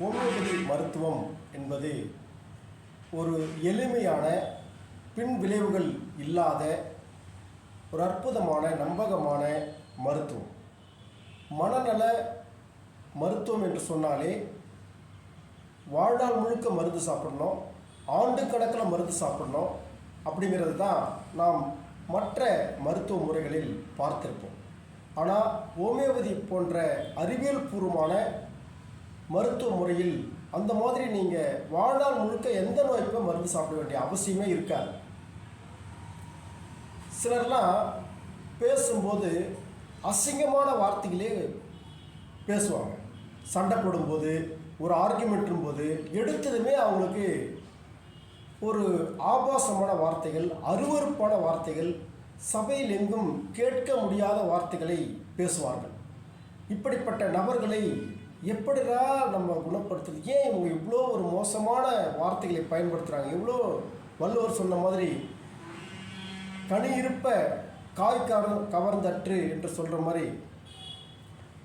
Homeopathy மருத்துவம் என்பது ஒரு எளிமையான பின் விளைவுகள் இல்லாத ஒரு அற்புதமான நம்பகமான மருத்துவம். மனநல மருத்துவம் என்று சொன்னாலே வாழ்நாள் முழுக்க மருந்து சாப்பிடணும் ஆண்டு கணக்கில் மருந்து சாப்பிடணும் அப்படிங்கிறது தான் நாம் மற்ற மருத்துவ முறைகளில் பார்த்திருப்போம். ஆனால் ஹோமியோபதி போன்ற அறிவியல் பூர்வமான மருத்துவ முறையில் அந்த மாதிரி நீங்கள் வாழ்நாள் முழுக்க எந்த நோய்க்குமே மருந்து சாப்பிட வேண்டிய அவசியமே இருக்காது. சிலர்லாம் பேசும்போது அசிங்கமான வார்த்தைகளே பேசுவாங்க. சண்டை போடும்போது ஒரு ஆர்கியூமெண்ட்டும் போது எடுத்ததுமே அவங்களுக்கு ஒரு ஆபாசமான வார்த்தைகள் அருவருப்பான வார்த்தைகள் சபையில் எங்கும் கேட்க முடியாத வார்த்தைகளை பேசுவார்கள். இப்படிப்பட்ட நபர்களை எப்படிடா நம்ம குணப்படுத்துறது? ஏன் இவங்க இவ்வளோ ஒரு மோசமான வார்த்தைகளை பயன்படுத்துகிறாங்க இவ்வளோ வள்ளுவர் சொன்ன மாதிரி கனி இருப்ப காய் கவர் கவர்ந்தற்று என்று சொல்கிற மாதிரி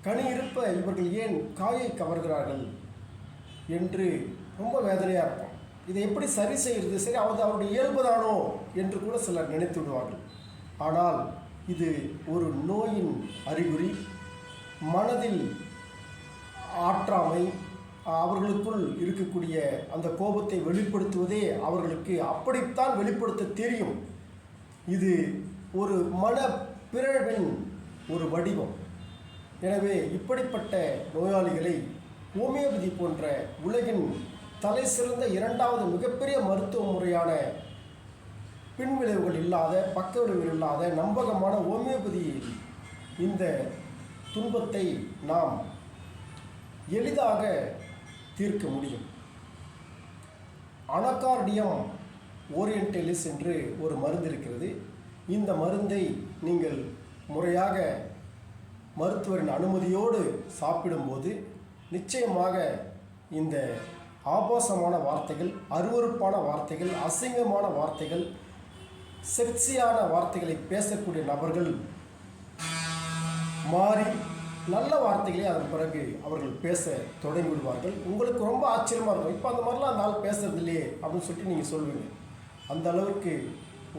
கனி இருப்ப இவர்கள் ஏன் காயை கவர்கிறார்கள்? என்று ரொம்ப வேதனையாக இருக்கும் இதை எப்படி சரி செய்கிறது சரி அவர் அவருடைய இயல்புதானோ என்று கூட சிலர் நினைத்து விடுவார்கள். ஆனால் இது ஒரு நோயின் அறிகுறி. மனதில் ஆற்றாமை அவர்களுக்குள் இருக்கக்கூடிய அந்த கோபத்தை வெளிப்படுத்துவதே அவர்களுக்கு அப்படித்தான் வெளிப்படுத்த தெரியும். இது ஒரு மன பிறழ்வின் ஒரு வடிவம். எனவே இப்படிப்பட்ட நோயாளிகளை ஹோமியோபதி போன்ற உலகின் தலை சிறந்த இரண்டாவது மிகப்பெரிய மருத்துவ முறையான பின்விளைவுகள் இல்லாத பக்க விளைவுகள் இல்லாத நம்பகமான ஹோமியோபதியில் இந்த துன்பத்தை நாம் எளிதாக தீர்க்க முடியும். அனகார்டியம் ஓரியன்டலிஸ் என்று ஒரு மருந்து இருக்கிறது. இந்த மருந்தை நீங்கள் முறையாக மருத்துவரின் அனுமதியோடு சாப்பிடும்போது நிச்சயமாக இந்த ஆபாசமான வார்த்தைகள் அருவருப்பான வார்த்தைகள் அசிங்கமான வார்த்தைகள் செக்ஸியான வார்த்தைகளை பேசக்கூடிய நபர்கள் மாறி நல்ல வார்த்தைகளை அதன் பிறகு அவர்கள் பேச தொடங்கி விடுவார்கள். உங்களுக்கு ரொம்ப ஆச்சரியமாக இருக்கும். இப்போ அந்த மாதிரிலாம் அந்த ஆள் பேசுறது இல்லையே அப்படின்னு சொல்லிட்டு நீங்கள் சொல்லுவீங்க. அந்த அளவுக்கு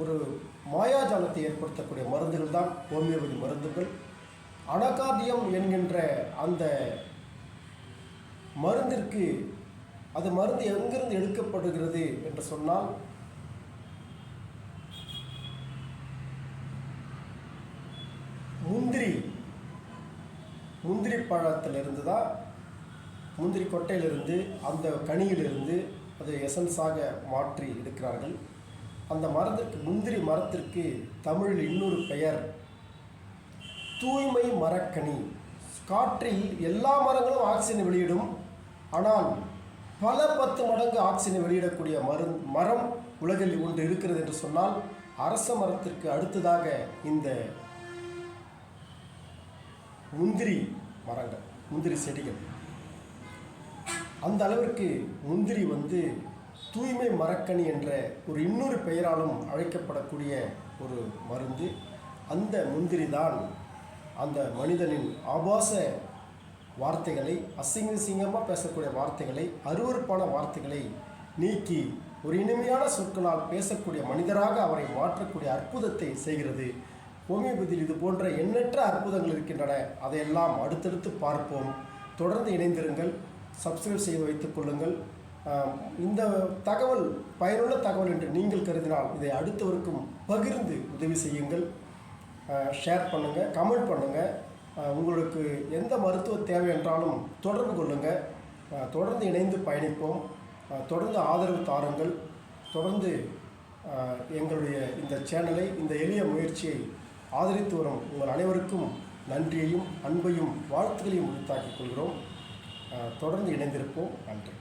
ஒரு மாயாஜாலத்தை ஏற்படுத்தக்கூடிய மருந்துகள் தான் ஹோமியோபதி மருந்துகள். அனகாதியம் என்கின்ற அந்த மருந்திற்கு அது மருந்து எங்கிருந்து எடுக்கப்படுகிறது என்று சொன்னால் முந்திரி முந்திரி பழத்திலிருந்து தான் முந்திரி கொட்டையிலிருந்து அந்த கனியிலிருந்து அதை எசன்ஸாக மாற்றி எடுக்கிறார்கள். அந்த மரத்திற்கு முந்திரி மரத்திற்கு தமிழில் இன்னொரு பெயர் தூய்மை மரக்கனி. காற்றில் எல்லா மரங்களும் ஆக்சிஜனை வெளியிடும் ஆனால் பல பத்து மடங்கு ஆக்சிஜனை வெளியிடக்கூடிய மரு மரம் உலகில் ஒன்று இருக்கிறது என்று சொன்னால் அரச மரத்திற்கு அடுத்ததாக இந்த முந்திரி மரங்கள் முந்திரி செடிகள். அந்த அளவிற்கு முந்திரி வந்து தூய்மை மரக்கனி என்ற ஒரு இன்னொரு பெயராலும் அழைக்கப்படக்கூடிய ஒரு மருந்து. அந்த முந்திரி தான் அந்த மனிதனின் ஆபாச வார்த்தைகளை அசிங்க சிங்கமாக பேசக்கூடிய வார்த்தைகளை அருவருப்பான வார்த்தைகளை நீக்கி ஒரு இனிமையான சொற்களால் பேசக்கூடிய மனிதராக அவரை மாற்றக்கூடிய அற்புதத்தை செய்கிறது. ஹோமியோபதியில் இது போன்ற எண்ணற்ற அற்புதங்கள் இருக்கின்றன. அதையெல்லாம் அடுத்தடுத்து பார்ப்போம். தொடர்ந்து இணைந்திருங்கள். சப்ஸ்கிரைப் செய்து வைத்துக் கொள்ளுங்கள். இந்த தகவல் பயனுள்ள தகவல் என்று நீங்கள் கருதினால் இதை அடுத்தவருக்கும் பகிர்ந்து உதவி செய்யுங்கள். ஷேர் பண்ணுங்கள் கமெண்ட் பண்ணுங்கள் உங்களுக்கு எந்த மருத்துவ தேவை என்றாலும் தொடர்பு கொள்ளுங்கள் தொடர்ந்து இணைந்து பயணிப்போம். தொடர்ந்து ஆதரவு தாருங்கள். தொடர்ந்து எங்களுடைய இந்த சேனலை இந்த எளிய முயற்சியை ஆதரித்து வரும் உங்கள் அனைவருக்கும் நன்றியையும் அன்பையும் வாழ்த்துக்களையும் உறுத்தாக்கிக் கொள்கிறோம். தொடர்ந்து இணைந்திருப்போம். நன்றி.